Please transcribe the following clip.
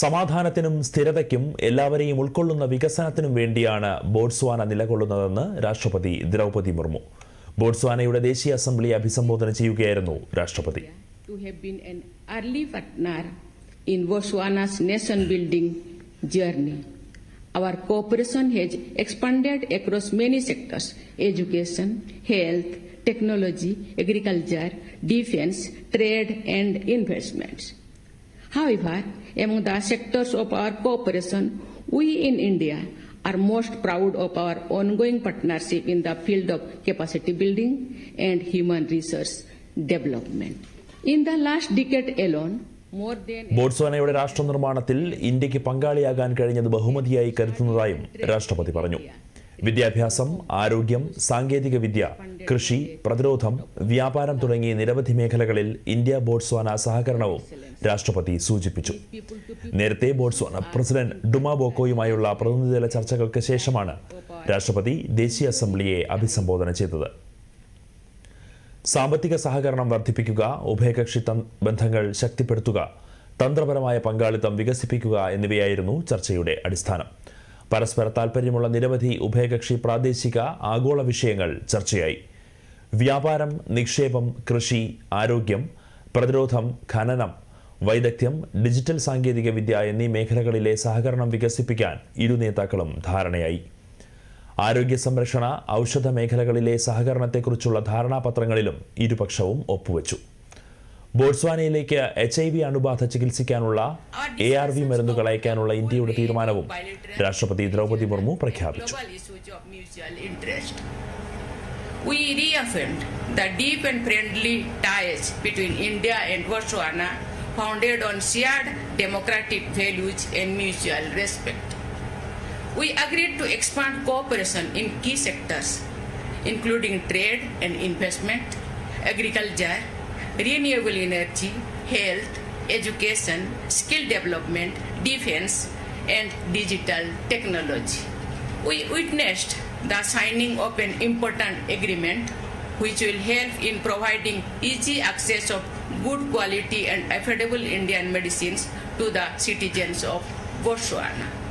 സമാധാനത്തിനും സ്ഥിരതയ്ക്കും എല്ലാവരെയും ഉൾക്കൊള്ളുന്ന വികസനത്തിനും വേണ്ടിയാണ് ബോട്സ്വാന നിലകൊള്ളുന്നതെന്ന് രാഷ്ട്രപതി ദ്രൗപതി മുർമു ബോട്സ്വാനയുടെ ദേശീയ അസംബ്ലി അഭിസംബോധന ചെയ്യുകയായിരുന്നു രാഷ്ട്രപതി in Botswana's nation building journey. Our cooperation has expanded across many sectors education, health, technology, agriculture, defense, trade, and investments. However, among the sectors of our cooperation, we in India are most proud of our ongoing partnership in the field of capacity building and human resource development. In the last decade alone, ബോട്സ്വാനയുടെ രാഷ്ട്ര നിർമ്മാണത്തിൽ ഇന്ത്യയ്ക്ക് പങ്കാളിയാകാൻ കഴിഞ്ഞത് ബഹുമതിയായി കരുതുന്നതായും രാഷ്ട്രപതി പറഞ്ഞു വിദ്യാഭ്യാസം ആരോഗ്യം സാങ്കേതിക വിദ്യ കൃഷി പ്രതിരോധം വ്യാപാരം തുടങ്ങി നിരവധി മേഖലകളിൽ ഇന്ത്യ ബോട്സ്വാന സഹകരണവും രാഷ്ട്രപതി സൂചിപ്പിച്ചു. നേരത്തെ ബോട്സ്വാന പ്രസിഡന്റ് ഡുമ ബോക്കോയുമായുള്ള പ്രതിനിധിതല ചർച്ചകൾക്ക് ശേഷമാണ് രാഷ്ട്രപതി ദേശീയ അസംബ്ലിയെ അഭിസംബോധന ചെയ്തത്. സാമ്പത്തിക സഹകരണം വർദ്ധിപ്പിക്കുക ഉഭയകക്ഷി ബന്ധങ്ങൾ ശക്തിപ്പെടുത്തുക തന്ത്രപരമായ പങ്കാളിത്തം വികസിപ്പിക്കുക എന്നിവയായിരുന്നു ചർച്ചയുടെ അടിസ്ഥാനം. പരസ്പര താൽപ്പര്യമുള്ള നിരവധി ഉഭയകക്ഷി പ്രാദേശിക ആഗോള വിഷയങ്ങൾ ചർച്ചയായി. വ്യാപാരം നിക്ഷേപം കൃഷി ആരോഗ്യം പ്രതിരോധം ഖനനം വൈദഗ്ധ്യം ഡിജിറ്റൽ സാങ്കേതിക വിദ്യ എന്നീ മേഖലകളിലെ സഹകരണം വികസിപ്പിക്കാൻ ഇരു നേതാക്കളും ധാരണയായി. ആരോഗ്യ സംരക്ഷണ ഔഷധ മേഖലകളിലെ സഹകരണത്തെക്കുറിച്ചുള്ള ധാരണാപത്രങ്ങളിലും ഇരുപക്ഷവും ഒപ്പുവെച്ചു. ബോട്സ്വാനയിലേക്ക് എച്ച് ഐ വി അണുബാധ ചികിത്സിക്കാനുള്ള എ ആർ വി മരുന്നുകൾ അയക്കാനുള്ള ഇന്ത്യയുടെ തീരുമാനവും രാഷ്ട്രപതി ദ്രൗപതി മുർമു പ്രഖ്യാപിച്ചു. We reaffirmed the deep and friendly ties between founded on shared democratic values and mutual respect. We agreed to expand cooperation in key sectors, including trade and investment, agriculture, renewable energy, health, education, skill development, defense, and digital technology. We witnessed the signing of an important agreement which will help in providing easy access of good quality and affordable Indian medicines to the citizens of Botswana.